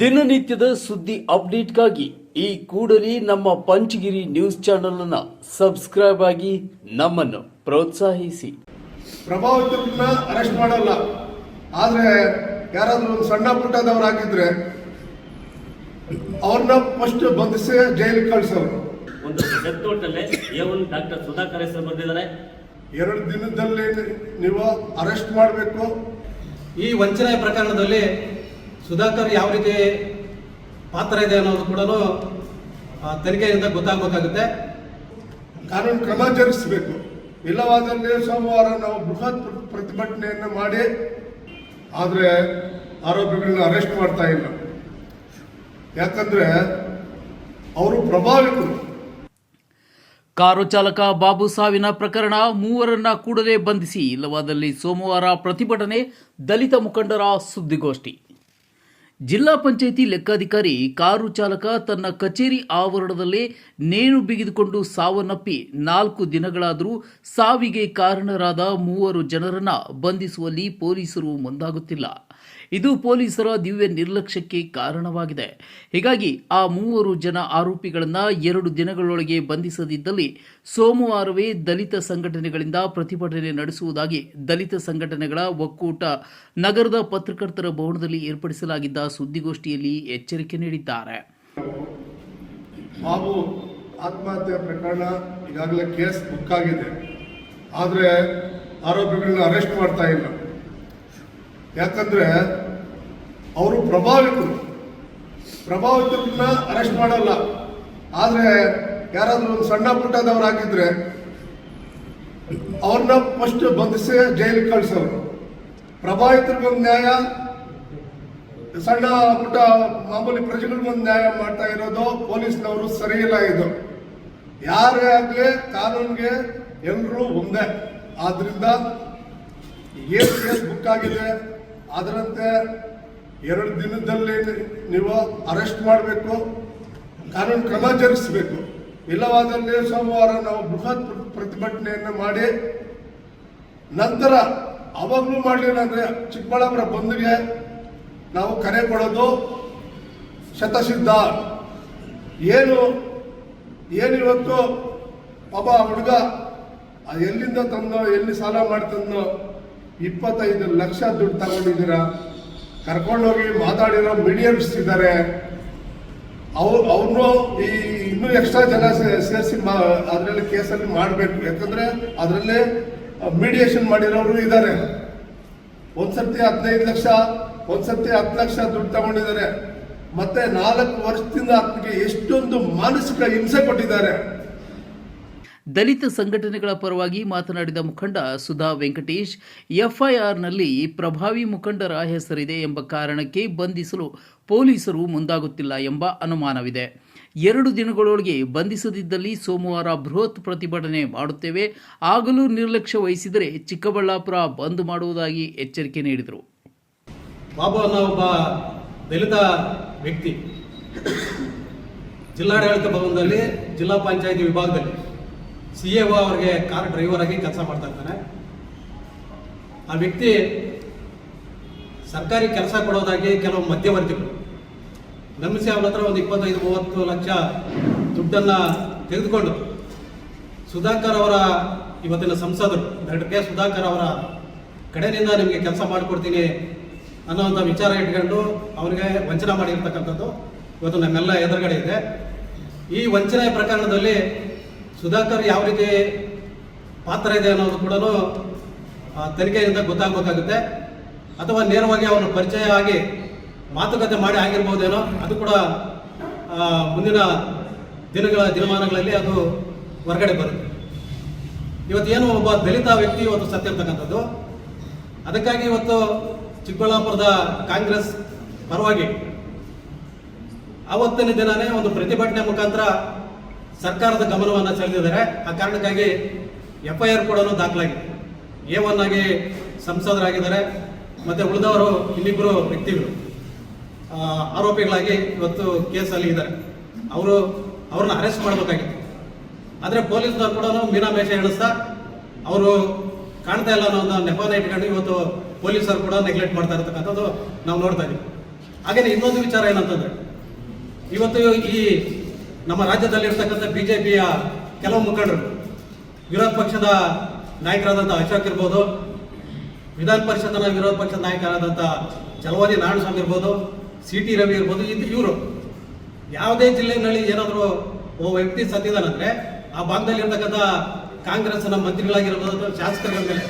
ದಿನನಿತ್ಯದ ಸುದ್ದಿ ಅಪ್ಡೇಟ್ಗಾಗಿ ಈ ಕೂಡಲೇ ನಮ್ಮ ಪಂಚಗಿರಿ ನ್ಯೂಸ್ ಚಾನೆಲ್ ಅನ್ನ ಸಬ್ಸ್ಕ್ರೈಬ್ ಆಗಿ ನಮ್ಮನ್ನು ಪ್ರೋತ್ಸಾಹಿಸಿ. ಪ್ರಭಾವಿತರನ್ನ ಅರೆಸ್ಟ್ ಮಾಡಲ್ಲ. ಆದ್ರೆ ಯಾರಾದ್ರೂ ಒಂದು ಸಣ್ಣ ಪುಟ್ಟದವ್ರು ಆಗಿದ್ರೆ ಅವ್ರನ್ನ ಫಸ್ಟ್ ಬಂಧಿಸಿ ಜೈಲಿಗೆ ಕಳಿಸೋರು. ಒಂದು ಡೆತ್ ನೋಟಲ್ಲೇ ಏವನ್ ಡಾಕ್ಟರ್ ಸುಧಾಕರ್ ಹೆಸರು ಬಂದಿದ್ದಾರೆ. ಎರಡು ದಿನದಲ್ಲಿ ನೀವು ಅರೆಸ್ಟ್ ಮಾಡಬೇಕು. ಈ ವಂಚನೆ ಪ್ರಕರಣದಲ್ಲಿ ಸುಧಾಕರ್ ಯಾವ ರೀತಿ ಪಾತ್ರ ಇದೆ ಅನ್ನೋದು ಕೂಡ ತನಿಖೆಯಿಂದ ಗೊತ್ತಾಗಬೇಕಾಗುತ್ತೆ. ಕಾನೂನು ಕ್ರಮ ಜರುಗಿಸಬೇಕು. ಇಲ್ಲವಾದಲ್ಲಿ ಸೋಮವಾರ ನಾವು ಬೃಹತ್ ಪ್ರ- ಪ್ರತಿಭಟನೆಯನ್ನು ಮಾಡಿ ಆದರೆ ಆರೋಪಿಗಳನ್ನ ಅರೆಸ್ಟ್ ಮಾಡ್ತಾ ಇಲ್ಲ. ಯಾಕಂದ್ರೆ ಅವರು ಪ್ರಭಾವಿತರು. ಕಾರು ಚಾಲಕ ಬಾಬು ಸಾವಿನ ಪ್ರಕರಣ ಮೂವರನ್ನ ಕೂಡಲೇ ಬಂಧಿಸಿ ಇಲ್ಲವಾದಲ್ಲಿ ಸೋಮವಾರ ಪ್ರತಿಭಟನೆ ದಲಿತ ಮುಖಂಡರ ಸುದ್ದಿಗೋಷ್ಠಿ. ಜಿಲ್ಲಾ ಪಂಚಾಯಿತಿ ಲೆಕ್ಕಾಧಿಕಾರಿ ಕಾರು ಚಾಲಕ ತನ್ನ ಕಚೇರಿ ಆವರಣದಲ್ಲೇ ನೇಣು ಬಿಗಿದುಕೊಂಡು ಸಾವನ್ನಪ್ಪಿ ನಾಲ್ಕು ದಿನಗಳಾದರೂ ಸಾವಿಗೆ ಕಾರಣರಾದ ಮೂವರು ಜನರನ್ನ ಬಂಧಿಸುವಲ್ಲಿ ಪೊಲೀಸರು ಮುಂದಾಗುತ್ತಿಲ್ಲ. ಇದು ಪೊಲೀಸರ ದಿವ್ಯ ನಿರ್ಲಕ್ಷ್ಯಕ್ಕೆ ಕಾರಣವಾಗಿದೆ. ಹೀಗಾಗಿ ಆ ಮೂವರು ಜನ ಆರೋಪಿಗಳನ್ನು ಎರಡು ದಿನಗಳೊಳಗೆ ಬಂಧಿಸದಿದ್ದಲ್ಲಿ ಸೋಮವಾರವೇ ದಲಿತ ಸಂಘಟನೆಗಳಿಂದ ಪ್ರತಿಭಟನೆ ನಡೆಸುವುದಾಗಿ ದಲಿತ ಸಂಘಟನೆಗಳ ಒಕ್ಕೂಟ ನಗರದ ಪತ್ರಕರ್ತರ ಭವನದಲ್ಲಿ ಏರ್ಪಡಿಸಲಾಗಿದ್ದ ಸುದ್ದಿಗೋಷ್ಠಿಯಲ್ಲಿ ಎಚ್ಚರಿಕೆ ನೀಡಿದ್ದಾರೆ. ಹಾಗೂ ಆತ್ಮಹತ್ಯೆ ಪ್ರಕರಣ ಈಗಾಗಲೇ ಕೇಸ್ ಬುಕ್ ಆಗಿದೆ. ಆದರೆ ಆರೋಪಿಗಳನ್ನ ಅರೆಸ್ಟ್ ಮಾಡ್ತಾ ಇಲ್ಲ. ಯಾಕಂದ್ರೆ ಅವರು ಪ್ರಭಾವಿತರು. ಪ್ರಭಾವಿತರನ್ನ ಅರೆಸ್ಟ್ ಮಾಡಲ್ಲ. ಆದರೆ ಯಾರಾದರೂ ಒಂದು ಸಣ್ಣ ಪುಟ್ಟದವ್ರು ಆಗಿದ್ರೆ ಅವ್ರನ್ನ ಫಸ್ಟ್ ಬಂಧಿಸಿ ಜೈಲಿಗೆ ಕಳ್ಸೋರು. ಪ್ರಭಾವಿತರಿಗೊಂದು ನ್ಯಾಯ, ಸಣ್ಣ ಪುಟ್ಟ ಮಾಮೂಲಿ ಪ್ರಜೆಗಳಿಗೊಂದು ನ್ಯಾಯ ಮಾಡ್ತಾ ಇರೋದು ಪೊಲೀಸ್ನವರು ಸರಿಯಿಲ್ಲ ಇದು. ಯಾರೇ ಆಗಲಿ ಕಾನೂನಿಗೆ ಎಲ್ಲರೂ ಒಂದೇ. ಆದ್ರಿಂದ ಏನು ಕೇಸ್ ಬುಕ್ ಆಗಿದೆ? ಅದರಂತೆ ಎರಡು ದಿನದಲ್ಲಿ ನೀವು ಅರೆಸ್ಟ್ ಮಾಡಬೇಕು, ಕಾನೂನು ಕ್ರಮ ಜರುಗಿಸಬೇಕು. ಇಲ್ಲವಾದಲ್ಲಿ ಸೋಮವಾರ ನಾವು ಬೃಹತ್ ಪ್ರ- ಪ್ರತಿಭಟನೆಯನ್ನು ಮಾಡಿ, ನಂತರ ಅವಾಗಲೂ ಮಾಡಲಿಲ್ಲ ಅಂದರೆ ಚಿಕ್ಕಬಳ್ಳಾಪುರ ಬಂದ್ಗೆ ನಾವು ಕರೆ ಕೊಡೋದು ಶತಸಿದ್ಧ. ಏನು ಏನಿವತ್ತು ಪಾಪ ಹುಡುಗ ಎಲ್ಲಿಂದ ತಂದೋ, ಎಲ್ಲಿ ಸಾಲ ಮಾಡಿ ತಂದೋ ಇಪ್ಪತ್ತೈದು ಲಕ್ಷ ದುಡ್ಡು ತಗೊಂಡಿದ್ದೀರಾ? ಕರ್ಕೊಂಡೋಗಿ ಮಾತಾಡಿರೋ ಮೀಡಿಯಮ್ಸ್ ಇದ್ದಾರೆ. ಅವ್ರು ಅವ್ರನ್ನೂ ಈ ಇನ್ನೂ ಎಕ್ಸ್ಟ್ರಾ ಜನ ಸೇರಿಸಿ ಮಾ, ಅದರಲ್ಲಿ ಕೇಸಲ್ಲಿ ಮಾಡಬೇಕು. ಯಾಕಂದ್ರೆ ಅದರಲ್ಲಿ ಮೀಡಿಯೇಷನ್ ಮಾಡಿರೋರು ಇದ್ದಾರೆ. ಒಂದ್ಸರ್ತಿ ಹದಿನೈದು ಲಕ್ಷ, ಒಂದ್ಸರ್ತಿ ಹತ್ತು ಲಕ್ಷ ದುಡ್ಡು ತಗೊಂಡಿದ್ದಾರೆ. ಮತ್ತೆ ನಾಲ್ಕು ವರ್ಷದಿಂದ ಆತನಿಗೆ ಎಷ್ಟೊಂದು ಮಾನಸಿಕ ಹಿಂಸೆ ಕೊಟ್ಟಿದ್ದಾರೆ. ದಲಿತ ಸಂಘಟನೆಗಳ ಪರವಾಗಿ ಮಾತನಾಡಿದ ಮುಖಂಡ ಸುಧಾ ವೆಂಕಟೇಶ್, ಎಫ್ಐಆರ್ನಲ್ಲಿ ಪ್ರಭಾವಿ ಮುಖಂಡರ ಹೆಸರಿದೆ ಎಂಬ ಕಾರಣಕ್ಕೆ ಬಂಧಿಸಲು ಪೊಲೀಸರು ಮುಂದಾಗುತ್ತಿಲ್ಲ ಎಂಬ ಅನುಮಾನವಿದೆ. ಎರಡು ದಿನಗಳೊಳಗೆ ಬಂಧಿಸದಿದ್ದಲ್ಲಿ ಸೋಮವಾರ ಬೃಹತ್ ಪ್ರತಿಭಟನೆ ಮಾಡುತ್ತೇವೆ. ಆಗಲೂ ನಿರ್ಲಕ್ಷ್ಯ ವಹಿಸಿದರೆ ಚಿಕ್ಕಬಳ್ಳಾಪುರ ಬಂದ್ ಮಾಡುವುದಾಗಿ ಎಚ್ಚರಿಕೆ ನೀಡಿದರು. ಬಾಬು ಅನ್ನೋ ಒಬ್ಬ ದಲಿತ ವ್ಯಕ್ತಿ, ಜಿಲ್ಲಾಡಳಿತ ಭವನದಲ್ಲಿ ಜಿಲ್ಲಾ ಪಂಚಾಯಿತಿ ವಿಭಾಗದಲ್ಲಿ ಸಿ ಎ ಅವರಿಗೆ ಕಾರ್ ಡ್ರೈವರ್ ಆಗಿ ಕೆಲಸ ಮಾಡ್ತಾ ಇರ್ತಾನೆ. ಆ ವ್ಯಕ್ತಿ ಸರ್ಕಾರಿ ಕೆಲಸ ಕೊಡೋದಾಗಿ ಕೆಲವು ಮಧ್ಯವರ್ತಿಗಳು. ನಂಬಿಸಿ ಅವನ ಹತ್ರ ಒಂದು ಇಪ್ಪತ್ತೈದು, ಮೂವತ್ತು ಲಕ್ಷ ದುಡ್ಡನ್ನು ತೆಗೆದುಕೊಂಡು ಸುಧಾಕರ್ ಅವರ ಇವತ್ತಿನ ಸಂಸದರು ಡಾಕ್ಟರ್ ಕೆ ಸುಧಾಕರ್ ಅವರ ಕಡೆಯಿಂದ ನಿಮಗೆ ಕೆಲಸ ಮಾಡಿಕೊಡ್ತೀನಿ ಅನ್ನೋಂಥ ವಿಚಾರ ಇಟ್ಕೊಂಡು ಅವರಿಗೆ ವಂಚನೆ ಮಾಡಿರ್ತಕ್ಕಂಥದ್ದು ಇವತ್ತು ನಮ್ಮೆಲ್ಲ ಎದುರುಗಡೆ ಇದೆ. ಈ ವಂಚನೆ ಪ್ರಕರಣದಲ್ಲಿ ಸುಧಾಕರ್ ಯಾವ ರೀತಿ ಪಾತ್ರ ಇದೆ ಅನ್ನೋದು ಕೂಡ ತನಿಖೆಯಿಂದ ಗೊತ್ತಾಗಬೇಕಾಗುತ್ತೆ. ಅಥವಾ ನೇರವಾಗಿ ಅವನು ಪರಿಚಯ ಆಗಿ ಮಾತುಕತೆ ಮಾಡಿ ಆಗಿರ್ಬೋದೇನೋ, ಅದು ಕೂಡ ಮುಂದಿನ ದಿನಗಳ ದಿನಮಾನಗಳಲ್ಲಿ ಅದು ಹೊರಗಡೆ ಬರುತ್ತೆ. ಇವತ್ತೇನು ಒಬ್ಬ ದಲಿತ ವ್ಯಕ್ತಿ ಇವತ್ತು ಸತ್ಯ ಇರ್ತಕ್ಕಂಥದ್ದು ಅದಕ್ಕಾಗಿ ಇವತ್ತು ಚಿಕ್ಕಬಳ್ಳಾಪುರದ ಕಾಂಗ್ರೆಸ್ ಪರವಾಗಿ, ಆವತ್ತಿನ ದಿನನೇ ಒಂದು ಪ್ರತಿಭಟನೆ ಮುಖಾಂತರ ಸರ್ಕಾರದ ಗಮನವನ್ನು ಸೆಳೆದಿದ್ದಾರೆ. ಆ ಕಾರಣಕ್ಕಾಗಿ ಎಫ್ ಐ ಆರ್ ಕೂಡ ದಾಖಲಾಗಿದೆ. ಎ ಒನ್ ಆಗಿ ಸಂಸದರಾಗಿದ್ದಾರೆ. ಮತ್ತು ಉಳಿದವರು ಇನ್ನಿಬ್ಬರು ವ್ಯಕ್ತಿಗಳು. ಆರೋಪಿಗಳಾಗಿ ಇವತ್ತು ಕೇಸಲ್ಲಿ ಇದ್ದಾರೆ. ಅವರು ಅವ್ರನ್ನ ಅರೆಸ್ಟ್ ಮಾಡಬೇಕಾಗಿತ್ತು. ಆದರೆ ಪೊಲೀಸ್ನವ್ರು ಕೂಡ ಮೀನಾಮೇಷ ಎಣಿಸ್ತಾ ಅವರು ಕಾಣ್ತಾ ಇಲ್ಲ ಅನ್ನೋ ನೆಪನ ಇಟ್ಕೊಂಡು ಇವತ್ತು ಪೊಲೀಸರು ಕೂಡ ನೆಗ್ಲೆಕ್ಟ್ ಮಾಡ್ತಾ ಇರತಕ್ಕಂಥದ್ದು ನಾವು ನೋಡ್ತಾ ಇದ್ದೀವಿ ಹಾಗೆಯೇ ಇನ್ನೊಂದು ವಿಚಾರ ಏನಂತಂದ್ರೆ, ಇವತ್ತು ಈ ನಮ್ಮ ರಾಜ್ಯದಲ್ಲಿರ್ತಕ್ಕಂಥ ಪಿಯ ಕೆಲವು ಮುಖಂಡರು, ವಿರೋಧ ಪಕ್ಷದ ನಾಯಕರಾದಂಥ ಅಶೋಕ್ ಇರ್ಬೋದು, ವಿಧಾನ ಪರಿಷತ್ನ ವಿರೋಧ ಪಕ್ಷದ ನಾಯಕರಾದಂಥ ಚಲವಾದಿ ನಾರಾಯಣಸ್ವಾಮಿ ಇರ್ಬೋದು, ಸಿ ಟಿ ರವಿ ಇರ್ಬೋದು, ಇದು ಇವರು. ಯಾವುದೇ ಜಿಲ್ಲೆಗಳಲ್ಲಿ ಏನಾದರೂ ಒಬ್ಬ ವ್ಯಕ್ತಿ ಸತ್ತಿದಾನಂದ್ರೆ ಆ ಭಾಗದಲ್ಲಿ ಇರ್ತಕ್ಕಂಥ ಕಾಂಗ್ರೆಸ್ನ ಮಂತ್ರಿಗಳಾಗಿರ್ಬೋದು ಶಾಸಕರ ಮೇಲೆ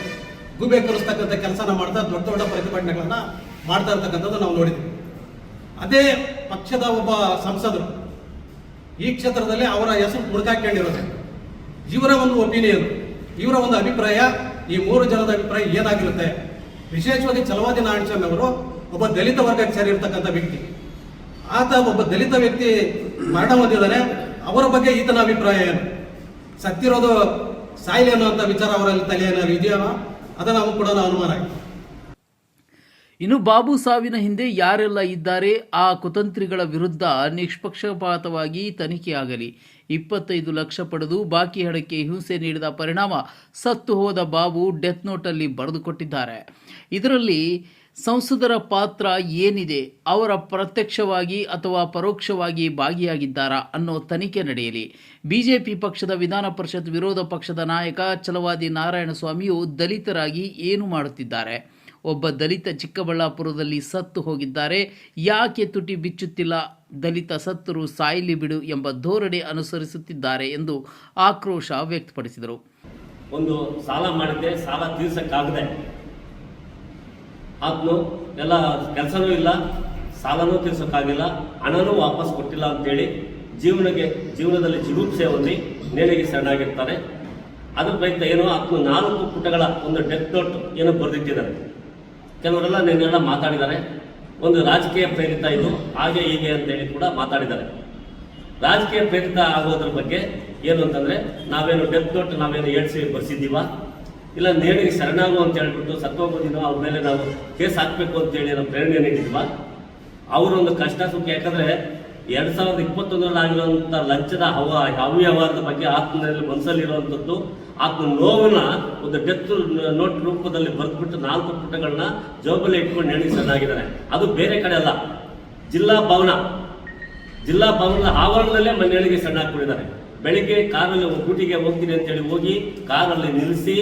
ಗುಬೆ ಕಲಿಸ್ತಕ್ಕಂಥ ಕೆಲಸನ ಮಾಡ್ತಾ ದೊಡ್ಡ ದೊಡ್ಡ ಪ್ರತಿಭಟನೆಗಳನ್ನ ಮಾಡ್ತಾ ಇರ್ತಕ್ಕಂಥದ್ದು ನಾವು ನೋಡಿದ್ವಿ ಅದೇ ಪಕ್ಷದ ಒಬ್ಬ ಸಂಸದರು ಈ ಕ್ಷೇತ್ರದಲ್ಲಿ ಅವರ ಹೆಸರು ಮುಡ್ಕಾಕೊಂಡಿರೋದೆ ಇವರ ಒಂದು ಒಪಿನಿಯನ್ ಇವರ ಒಂದು ಅಭಿಪ್ರಾಯ, ಈ ಮೂರು ಜನದ ಅಭಿಪ್ರಾಯ ಏನಾಗಿರುತ್ತೆ? ವಿಶೇಷವಾಗಿ ಚಲವಾದಿ ನಾರಾಯಣ ಅವರು ಒಬ್ಬ ದಲಿತ ವರ್ಗಕ್ಕೆ ಸೇರಿರ್ತಕ್ಕಂಥ ವ್ಯಕ್ತಿ. ಆತ ಒಬ್ಬ ದಲಿತ ವ್ಯಕ್ತಿ ಮರಣ ಹೊಂದಿದ್ದಾನೆ. ಅವರ ಬಗ್ಗೆ ಈತನ ಅಭಿಪ್ರಾಯ ಏನು? ಸತ್ತಿರೋದು ಸಾಯಿಲೆ ಅನ್ನುವಂಥ ವಿಚಾರ ಅವರಲ್ಲಿ ತಲೆಯಲ್ಲಿ ಇದೆಯೋ ಅದನ್ನು ನಾವು ಕೂಡ ಅನುಮಾನ ಆಗಿದೆ ಇನ್ನು ಬಾಬು ಸಾವಿನ ಹಿಂದೆ ಯಾರೆಲ್ಲ ಇದ್ದಾರೆ, ಆ ಕುತಂತ್ರಿಗಳ ವಿರುದ್ಧ ನಿಷ್ಪಕ್ಷಪಾತವಾಗಿ ತನಿಖೆಯಾಗಲಿ ಇಪ್ಪತ್ತೈದು ಲಕ್ಷ ಪಡೆದು ಬಾಕಿ ಹಣಕ್ಕೆ ಹಿಂಸೆ ನೀಡಿದ ಪರಿಣಾಮ ಸತ್ತು ಹೋದ ಬಾಬು ಡೆತ್ ನೋಟಲ್ಲಿ ಬರೆದುಕೊಟ್ಟಿದ್ದಾರೆ ಇದರಲ್ಲಿ ಸಂಸದರ ಪಾತ್ರ ಏನಿದೆ, ಅವರ ಪ್ರತ್ಯಕ್ಷವಾಗಿ ಅಥವಾ ಪರೋಕ್ಷವಾಗಿ ಭಾಗಿಯಾಗಿದ್ದಾರಾ ಅನ್ನೋ ತನಿಖೆ ನಡೆಯಲಿ. ಬಿಜೆಪಿ ಪಕ್ಷದ ವಿಧಾನ ಪರಿಷತ್ ವಿರೋಧ ಪಕ್ಷದ ನಾಯಕ ಛಲವಾದಿ ನಾರಾಯಣಸ್ವಾಮಿಯು ದಲಿತರಾಗಿ ಏನು ಮಾಡುತ್ತಿದ್ದಾರೆ? ಒಬ್ಬ ದಲಿತ ಚಿಕ್ಕಬಳ್ಳಾಪುರದಲ್ಲಿ ಸತ್ತು ಹೋಗಿದ್ದಾರೆ. ಯಾಕೆ ತುಟಿ ಬಿಚ್ಚುತ್ತಿಲ್ಲ? ದಲಿತ ಸತ್ತರು ಸಾಯಲಿ ಬಿಡು ಎಂಬ ಧೋರಣೆ ಅನುಸರಿಸುತ್ತಿದ್ದಾರೆ ಎಂದು ಆಕ್ರೋಶ ವ್ಯಕ್ತಪಡಿಸಿದರು. ಒಂದು ಸಾಲ ಮಾಡಿದ್ದೆ, ಸಾಲ ತೀರ್ಸಕ್ಕಾಗದೆ. ಆತ್ಮ, ಎಲ್ಲ ಕೆಲಸನೂ ಇಲ್ಲ, ಸಾಲನೂ ತೀರ್ಸೋಕ್ಕಾಗಿಲ್ಲ, ಹಣನೂ ವಾಪಸ್ ಕೊಟ್ಟಿಲ್ಲ ಅಂತೇಳಿ ಜೀವನಕ್ಕೆ, ಜೀವನದಲ್ಲಿ ಜಿಗುಪ್ಸೆ ಹೊಂದಿ ನೇಣಿಗೆ ಸಣ್ಣಾಗಿರ್ತಾನೆ ಅದ್ರ ಪ್ರಯುಕ್ತ ಏನೋ ಆತ್ಮ ನಾಲ್ಕು ಪುಟಗಳ ಒಂದು ಡೆತ್ ನೋಟ್ ಏನೋ ಬರೆದಿಟ್ಟಿದ್ದಾರೆ. ಕೆಲವರೆಲ್ಲ ನಿನ್ನೆಲ್ಲ ಮಾತಾಡಿದ್ದಾರೆ. ಒಂದು ರಾಜಕೀಯ ಪ್ರೇರಿತ ಇದು. ಹಾಗೆ ಹೀಗೆ ಅಂತೇಳಿ ಕೂಡ ಮಾತಾಡಿದ್ದಾರೆ. ರಾಜಕೀಯ ಪ್ರೇರಿತ ಆಗೋದ್ರ ಬಗ್ಗೆ ಏನು ಅಂತಂದ್ರೆ, ನಾವೇನು ಡೆತ್ ನೋಟ್ ನಾವೇನು ಏಳ್ಸಿ ಬರ್ಸಿದ್ದೀವ? ಇಲ್ಲ ನೇಣಿಗೆ ಶರಣಾಗು ಅಂತ ಹೇಳ್ಬಿಟ್ಟು ಸತ್ತೋಗೋದಿನೋ ಅವ್ರ ಮೇಲೆ ನಾವು ಕೇಸ್ ಹಾಕ್ಬೇಕು ಅಂತೇಳಿ ನಮ್ಮ ಪ್ರೇರಣೆ ನೀಡಿದ್ವ ಅವರೊಂದು ಕಷ್ಟ ಸುಖ. ಯಾಕಂದ್ರೆ ಎರಡ್ ಸಾವಿರದ ಇಪ್ಪತ್ತೊಂದರಲ್ಲಿ ಆಗಿರುವಂತ ಲಂಚದ ಹವ ಅವ್ಯವಹಾರದ ಬಗ್ಗೆ ಆತ್ಮನಲ್ಲಿ ಮನಸ್ಸಲ್ಲಿರುವಂಥದ್ದು ಆತ್ಮ ನೋವನ್ನ ಒಂದು ಡೆತ್ ನೋಟ್ ರೂಪದಲ್ಲಿ ಬರೆದ್ಬಿಟ್ಟು ನಾಲ್ಕು ಪುಟಗಳನ್ನ ಜೋಬಲ್ಲಿ ಇಟ್ಕೊಂಡು ನೇಣಿಗೆ ಶರಣಾಗಿದ್ದಾರೆ ಅದು ಬೇರೆ ಕಡೆ ಅಲ್ಲ. ಜಿಲ್ಲಾ ಭವನ. ಜಿಲ್ಲಾ ಭವನದ ಆವರಣದಲ್ಲೇ ಮನೆಯೊಳಗೆ ಸಣ್ಣ ಹಾಕೊಂಡಿದ್ದಾರೆ ಬೆಳಿಗ್ಗೆ ಕಾರಲ್ಲಿ ಊಟಿಗೆ ಹೋಗ್ತೀನಿ ಅಂತೇಳಿ ಹೋಗಿ ಕಾರಲ್ಲಿ ನಿಲ್ಲಿಸಿ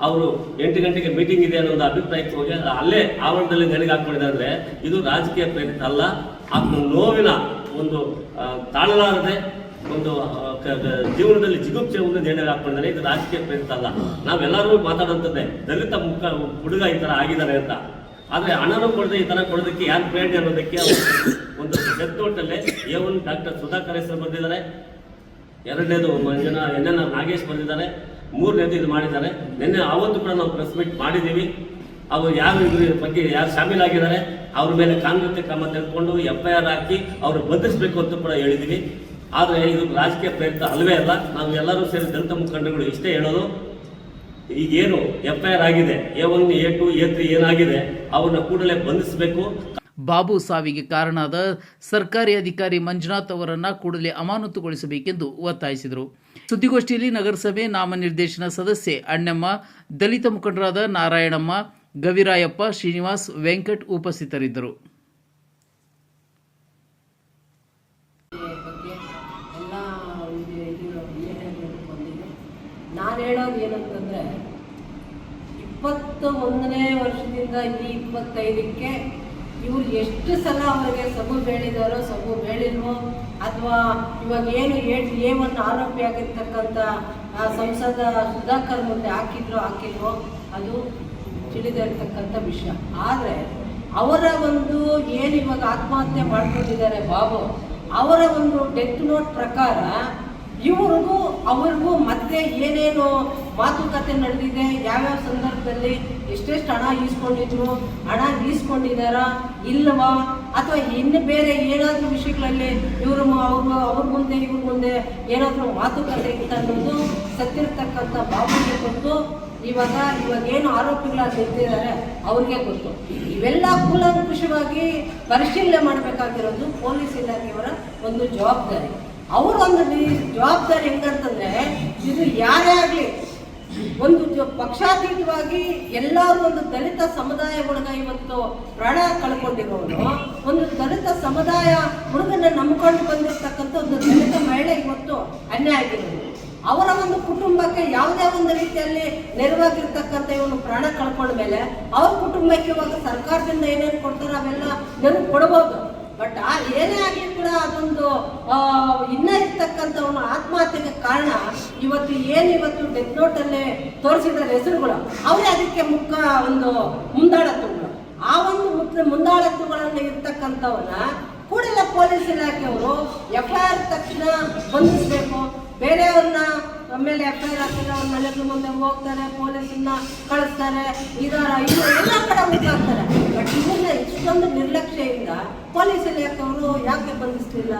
ಅವರು ಎಂಟು ಗಂಟೆಗೆ ಮೀಟಿಂಗ್ ಇದೆ ಅನ್ನೋ ಒಂದು ಅಭಿಪ್ರಾಯಕ್ಕೆ ಹೋಗಿ ಅಲ್ಲೇ ಆವರಣದಲ್ಲಿ ನೆಲೆಗೆ ಹಾಕೊಂಡಿದ್ದಾರೆ ಇದು ರಾಜಕೀಯ ಪ್ರೇರಿತ ಅಲ್ಲ. ಆತ್ಮ ನೋವಿನ ಒಂದು ತಾಳಲಾರದೆ ಒಂದು ಜೀವನದಲ್ಲಿ ಜಿಗುಪ್ಸೆ ಒಂದು ನಿರ್ಣಯ ಹಾಕೊಂಡಿದ್ದಾರೆ ಇದು ರಾಜಕೀಯ ಪ್ರೇರಿತ ಅಲ್ಲ. ನಾವೆಲ್ಲರೂ ಮಾತಾಡುವಂಥದ್ದೇ ದಲಿತ ಮುಖ, ಹುಡುಗ ಈ ಥರ ಆಗಿದ್ದಾರೆ ಅಂತ. ಆದರೆ ಹಣನೂ ಕೊಡದೆ ಈ ತರ ಕೊಡೋದಕ್ಕೆ ಯಾರು ಪ್ರೇರಣೆ ಅನ್ನೋದಕ್ಕೆ ಒಂದು ಡೆತ್ ನೋಟಲ್ಲೇ ಎ ಡಾಕ್ಟರ್ ಸುಧಾಕರ್ ಹೆಸರು ಬಂದಿದ್ದಾರೆ. ಎರಡನೇದು ಮಂಜನ ಎನ್ ಎನ್ ನಾಗೇಶ್ ಬಂದಿದ್ದಾರೆ. ಮೂರನೇದು ಇದು ಮಾಡಿದ್ದಾರೆ. ನಿನ್ನೆ ಆವತ್ತು ಕೂಡ ನಾವು ಪ್ರೆಸ್ ಮೀಟ್ ಮಾಡಿದ್ದೀವಿ. ಅವರು ಯಾರು ಇದ್ರ ಬಗ್ಗೆ ಯಾರು ಶಾಮೀಲಾಗಿದ್ದಾರೆ, ಅವ್ರ ಮೇಲೆ ಕಾನೂನು ಕ್ರಮ ತೆಗೆದುಕೊಂಡು ಎಫ್ ಐ ಆರ್ ಹಾಕಿ ಅವರು ಬಂಧಿಸಬೇಕು ಅಂತ ಕೂಡ ಹೇಳಿದ್ದೀವಿ. ಆದರೆ ಇದು ರಾಜಕೀಯ ಪ್ರಯತ್ನ ಅಲ್ಲವೇ ಅಲ್ಲ. ನಾವು ಎಲ್ಲರೂ ಸೇರಿ ದಲಿತ ಮುಖಂಡಗಳು ಇಷ್ಟೇ ಹೇಳೋದು. ಈಗೇನು ಎಫ್ ಐ ಆರ್ ಆಗಿದೆ, A one A two, A three ಏನಾಗಿದೆ, ಅವನ್ನ ಕೂಡಲೇ ಬಂಧಿಸಬೇಕು. ಬಾಬು ಸಾವಿಗೆ ಕಾರಣದ ಸರ್ಕಾರಿ ಅಧಿಕಾರಿ ಮಂಜುನಾಥ್ ಅವರನ್ನ ಕೂಡಲೇ ಅಮಾನತುಗೊಳಿಸಬೇಕೆಂದು ಒತ್ತಾಯಿಸಿದರು. ಸುದ್ದಿಗೋಷ್ಠಿಯಲ್ಲಿ ನಗರಸಭೆ ನಾಮನಿರ್ದೇಶನ ಸದಸ್ಯೆ ಅಣ್ಣಮ್ಮ, ದಲಿತ ಮುಖಂಡರಾದ ನಾರಾಯಣಮ್ಮ, ಗವಿರಾಯಪ್ಪ ಶ್ರೀನಿವಾಸ್ ವೆಂಕಟ್ ಉಪಸ್ಥಿತರಿದ್ದರು. ನಾನು ಹೇಳೋದು ಏನಂತಂದರೆ ಇಪ್ಪತ್ತ ಒಂದನೇ ವರ್ಷದಿಂದ ಈ ಇಪ್ಪತ್ತೈದಕ್ಕೆ ಇವ್ರು ಎಷ್ಟು ಸಲ ಅವರಿಗೆ ಸಬು ಬೇಳಿದಾರೋ ಸಬು ಬೇಳಿಲ್ವೋ ಅಥವಾ ಇವಾಗ ಏನು ಎ ಒನ್ ಆರೋಪಿ ಆಗಿರ್ತಕ್ಕಂಥ ಸಂಸದ ಸುಧಾಕರ್ ಮುಂದೆ ಹಾಕಿದ್ರು ಹಾಕಿಲ್ವೋ, ಅದು ತಿಳಿದಿರ್ತಕ್ಕಂಥ ವಿಷಯ. ಆದರೆ, ಅವರ ಒಂದು ಏನು ಇವಾಗ ಆತ್ಮಹತ್ಯೆ ಮಾಡ್ಕೊಂಡಿದ್ದಾರೆ ಬಾಬು, ಅವರ ಒಂದು ಡೆತ್ ನೋಟ್ ಪ್ರಕಾರ ಇವ್ರಿಗೂ, ಅವ್ರಿಗೂ ಮತ್ತೆ ಏನೇನು ಮಾತುಕತೆ ನಡೆದಿದೆ, ಯಾವ್ಯಾವ ಸಂದರ್ಭದಲ್ಲಿ ಎಷ್ಟೆಷ್ಟು ಹಣ ಈಸ್ಕೊಂಡಿದ್ರು, ಹಣ ಈಸ್ಕೊಂಡಿದ್ದಾರಾ, ಇಲ್ಲವಾ, ಅಥವಾ ಇನ್ನು ಬೇರೆ ಏನಾದರೂ ವಿಷಯಗಳಲ್ಲಿ ಇವರು ಅವ್ರು ಅವ್ರ ಮುಂದೆ, ಇವ್ರ ಮುಂದೆ ಏನಾದರೂ ಮಾತುಕತೆ ಇತ್ತು ಅನ್ನೋದು ಸತ್ತಿರ್ತಕ್ಕಂಥ ಬಾಬುಗೆ ಗೊತ್ತು ಇವಾಗ ಇವಾಗ ಏನು ಆರೋಪಿಗಳಾಗಿ ನಿಂತಿದ್ದಾರೆ ಅವ್ರಿಗೆ ಗೊತ್ತು. ಇವೆಲ್ಲ ಕೂಲಂಕುಷವಾಗಿ ಪರಿಶೀಲನೆ ಮಾಡಬೇಕಾಗಿರೋದು ಪೊಲೀಸ್ ಇಲಾಖೆಯವರ ಒಂದು ಜವಾಬ್ದಾರಿ. ಅವರೊಂದು ಒಂದು ಜವಾಬ್ದಾರಿ ಹೆಂಗಂತಂದ್ರೆ, ಇದು ಯಾರೇ ಆಗಲಿ, ಒಂದು ಪಕ್ಷಾತೀತವಾಗಿ ಎಲ್ಲರೂ ಒಂದು ದಲಿತ ಸಮುದಾಯ ಹುಡುಗ ಇವತ್ತು ಪ್ರಾಣ ಕಳ್ಕೊಂಡಿರೋರು, ಒಂದು ದಲಿತ ಸಮುದಾಯ ಹುಡುಗನ ನಂಬ್ಕೊಂಡು ಬಂದಿರತಕ್ಕಂಥ ಒಂದು ದಲಿತ ಮಹಿಳೆ ಇವತ್ತು ಅನ್ಯಾಯ ಆಗಿರೋದು. ಅವರ ಒಂದು ಕುಟುಂಬಕ್ಕೆ ಯಾವುದೇ ಒಂದು ರೀತಿಯಲ್ಲಿ ನೆರವಾಗಿರ್ತಕ್ಕಂಥ ಇವನು ಪ್ರಾಣ ಕಳ್ಕೊಂಡ ಮೇಲೆ ಅವ್ರ ಕುಟುಂಬಕ್ಕೆ ಇವಾಗ ಸರ್ಕಾರದಿಂದ ಏನೇನು ಕೊಡ್ತಾರೋ ಅವೆಲ್ಲ ನೆರವು ಕೊಡ್ಬೋದು. ಬಟ್ ಆ ಏನೇ ಆಗಲಿ ಕೂಡ ಅದೊಂದು ಇನ್ನ ಇರ್ತಕ್ಕಂಥವನು ಆತ್ಮಹತ್ಯೆಗೆ ಕಾರಣ. ಇವತ್ತು ಏನು ಇವತ್ತು ಡೆತ್ ನೋಟಲ್ಲೇ ತೋರಿಸಿದ ಹೆಸರುಗಳು, ಅವರೇ ಅದಕ್ಕೆ ಮುಖ ಒಂದು ಮುಂದಾಳತ್ವಗಳು. ಆ ಒಂದು ಮುಖ್ಯ ಮುಂದಾಳತ್ವಗಳನ್ನು ಇರ್ತಕ್ಕಂಥವನ್ನ ಕೂಡಲೇ ಪೊಲೀಸ್ ಇಲಾಖೆಯವರು ಎಫ್ ಐ ಆರ್ ತಕ್ಷಣ ಬಂಧಿಸಬೇಕು. ಬೇರೆಯವ್ರನ್ನ ಮೇಲೆ ಎಫ್ ಐ ಆರ್ ಹಾಕಿದ್ರೆ ಅವ್ರ ಮನೆ ಮುಂದೆ ಹೋಗ್ತಾರೆ, ಪೊಲೀಸನ್ನ ಕಳಿಸ್ತಾರೆ, ಇದಾರ ಇದು ಎಲ್ಲ ಕಡೆ ಹೋಗ್ತಾರೆ ಬಟ್ ಇದನ್ನ ಇಷ್ಟೊಂದು ನಿರ್ಲಕ್ಷ್ಯದಿಂದ ಪೊಲೀಸ್ ಅವರು ಯಾಕೆ ಬಂಧಿಸ್ಲಿಲ್ಲ?